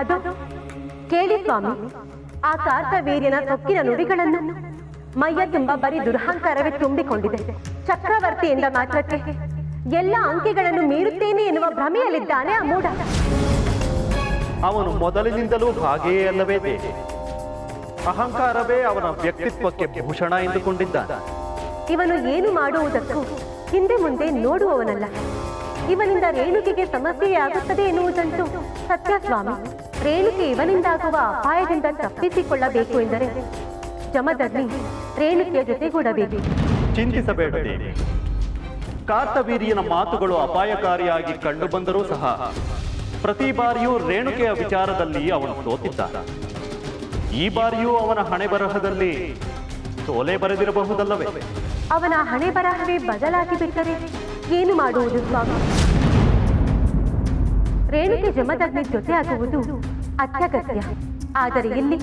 ಅದು ಕೇಳಿ ಸ್ವಾಮಿ ಆ ಕಾರ್ತವೀರ್ಯನ ಸೊಕ್ಕಿನ ನುಡಿಗಳನ್ನು ಮೈಯ ತುಂಬ ಬರೀ ದುರಹಂಕಾರವೇ ತುಂಬಿಕೊಂಡಿದೆ. ಚಕ್ರವರ್ತಿಯಿಂದ ಮಾತ್ರಕ್ಕೆ ಎಲ್ಲ ಅಂಕೆಗಳನ್ನು ಮೀರುತ್ತೇನೆ ಎನ್ನುವ ಭ್ರಮೆಯಲ್ಲಿದ್ದಾನೆ ಆ ಮೂಢ. ಅವನು ಮೊದಲಿನಿಂದಲೂ ಹಾಗೆಯೇ ಅಲ್ಲವೇ ದೇವಿ ಅಹಂಕಾರವೇ ಅವನ ವ್ಯಕ್ತಿತ್ವಕ್ಕೆ ಭೂಷಣ ಎಂದುಕೊಂಡಿದ್ದ ಇವನು ಏನು ಮಾಡುವುದಕ್ಕೂ ಹಿಂದೆ ಮುಂದೆ ನೋಡುವವನಲ್ಲ. ಇವನಿಂದ ರೇಣುಕೆಗೆ ಸಮಸ್ಯೆಯಾಗುತ್ತದೆ ಎನ್ನುವುದಂತೂ ಸತ್ಯ ಸ್ವಾಮಿ. ರೇಣುಕೆ ಇವನಿಂದಾಗುವ ಅಪಾಯದಿಂದ ತಪ್ಪಿಸಿಕೊಳ್ಳಬೇಕು ಎಂದರೆ ಜಮದಲ್ಲಿ ರೇಣುಕೆಯ ಜೊತೆಗೂಡಬೇಕು ಚಿಂತಿಸಬೇಡ ಕಾರ್ತವೀರ್ಯನ ಮಾತುಗಳು ಅಪಾಯಕಾರಿಯಾಗಿ ಕಂಡುಬಂದರೂ ಸಹ ಪ್ರತಿ ಬಾರಿಯೂ ರೇಣುಕೆಯ ವಿಚಾರದಲ್ಲಿ ಅವನು ಸೋತಿದ್ದ ಈ ಬಾರಿಯೂ ಅವನ ಹಣೆ ಬರಹದಲ್ಲಿ ಸೋಲೆ ಬರೆದಿರಬಹುದಲ್ಲವೇ? ಅವನ ಹಣೆ ಬರಹವೇ ಬದಲಾಗಿ ಬಿಟ್ಟರೆ ಏನು ಮಾಡುವುದು ಸ್ವಾಮಿ? ರೇಣುಕೆ ಜಮದಗ್ನಿ ಜೊತೆ ಆಗುವುದು ಅತ್ಯಗತ್ಯ. ಆದರೆ ಇಲ್ಲಿ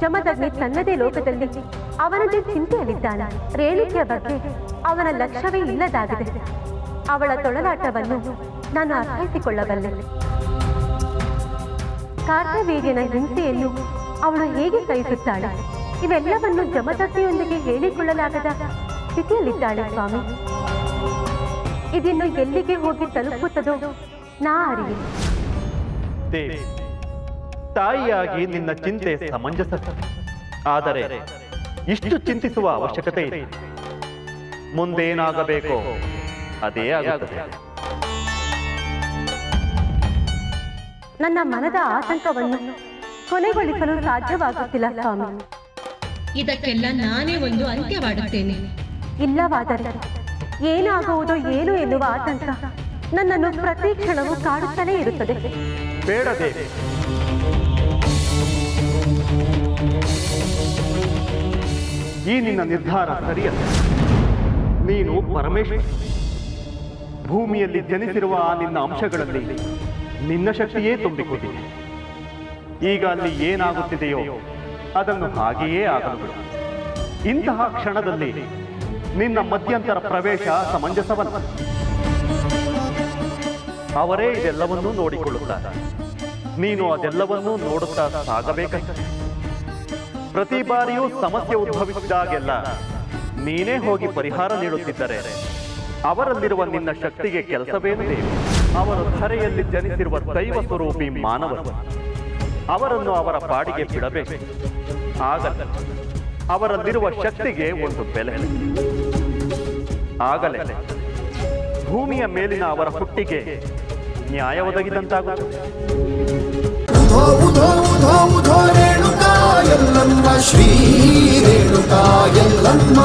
ಜಮದಗ್ನಿ ತನ್ನದೇ ಲೋಕದಲ್ಲಿ ಅವನದೇ ಚಿಂತೆಯಲ್ಲಿದ್ದಾನೆ. ರೇಣುಕೆಯ ಬಗ್ಗೆ ಅವನ ಲಕ್ಷ್ಯವೇ ಇಲ್ಲದಾಗಿದೆ. ಅವಳ ತೊಳಲಾಟವನ್ನು ನಾನು ಅರ್ಥೈಸಿಕೊಳ್ಳಬಲ್ಲೆ. ಕಾರ್ತವೀರ್ಯನ ಹಿಂಸೆಯನ್ನು ಅವಳು ಹೇಗೆ ಸಹಿಸುತ್ತಾಳೆ? ಇವೆಲ್ಲವನ್ನು ಜಮದಗ್ನಿಯೊಂದಿಗೆ ಹೇಳಿಕೊಳ್ಳಲಾಗದ ಸ್ಥಿತಿಯಲ್ಲಿದ್ದಾಳೆ ಸ್ವಾಮಿ. ಇದನ್ನು ಎಲ್ಲಿಗೆ ಹೋಗಿ ತಲುಪುತ್ತದೋ ನಾ ಅರಿವೆ ದೇವಿ ತಾಯಿಯಾಗಿ ನಿನ್ನ ಚಿಂತೆ ಸಮಂಜಸ ಆದರೆ ಇಷ್ಟು ಚಿಂತಿಸುವ ಅವಶ್ಯಕತೆ ಇದೆ. ಮುಂದೇನಾಗಬೇಕೋ ಅದೇ ಆಗುತ್ತದೆ. ನನ್ನ ಮನದ ಆತಂಕವನ್ನು ಕೊನೆಗೊಳಿಸಲು ಸಾಧ್ಯವಾಗುತ್ತಿಲ್ಲ ಸ್ವಾಮಿ. ಇದಕ್ಕೆಲ್ಲ ನಾನೇ ಒಂದು ಅಂತ್ಯ ಮಾಡುತ್ತೇನೆ ಇಲ್ಲವಾದರೆ ಏನಾಗುವುದು ಏನು ಎನ್ನುವ ಆತಂಕ ನನ್ನನ್ನು ಪ್ರತಿ ಕ್ಷಣವೂ ಕಾಡುತ್ತಲೇ ಇರುತ್ತದೆ. ಈ ನಿನ್ನ ನಿರ್ಧಾರ ಸರಿಯಲ್ಲ. ನೀನು ಪರಮೇಶ್ವರ. ಭೂಮಿಯಲ್ಲಿ ಜನಿಸಿರುವ ಆ ನಿನ್ನ ಅಂಶಗಳಲ್ಲಿ ನಿನ್ನ ಶಕ್ತಿಯೇ ತುಂಬಿಕೊಂಡಿದೆ. ಈಗ ಅಲ್ಲಿ ಏನಾಗುತ್ತಿದೆಯೋ ಅದನ್ನು ಹಾಗೆಯೇ ಆಗಲು. ಇಂತಹ ಕ್ಷಣದಲ್ಲಿ ನಿನ್ನ ಮಧ್ಯಂತರ ಪ್ರವೇಶ ಸಮಂಜಸವಲ್ಲ. ಅವರೇ ಇದೆಲ್ಲವನ್ನೂ ನೋಡಿಕೊಳ್ಳುತ್ತಾರೆ. ನೀನು ಅದೆಲ್ಲವನ್ನೂ ನೋಡುತ್ತಾ ಸಾಗಬೇಕಷ್ಟೆ ಪ್ರತಿ ಬಾರಿಯೂ ಸಮಸ್ಯೆ ಉದ್ಭವಿಸಿದಾಗೆಲ್ಲ ನೀನೇ ಹೋಗಿ ಪರಿಹಾರ ನೀಡುತ್ತಿದ್ದರೆ ಅವರಲ್ಲಿರುವ ನಿನ್ನ ಶಕ್ತಿಗೆ ಕೆಲಸವೇನಿದೆ ಅವರು ಧರೆಯಲ್ಲಿ ಜನಿಸಿರುವ ದೈವ ಸ್ವರೂಪಿ ಮಾನವರು. ಅವರನ್ನು ಅವರ ಪಾಡಿಗೆ ಬಿಡಬೇಕು. ಆಗ ಅವರಲ್ಲಿರುವ ಶಕ್ತಿಗೆ ಒಂದು ಬೆಲೆ. ಆಗಲೇ ಭೂಮಿಯ ಮೇಲಿನ ಅವರ ಹುಟ್ಟಿಗೆ ನ್ಯಾಯ ಒದಗಿದಂತಾಗುತ್ತದೆ. ರೇಣುಕಾ ಎಲ್ಲಮ್ಮ ಶ್ರೀ ರೇಣುಕಾ ಎಲ್ಲಮ್ಮ.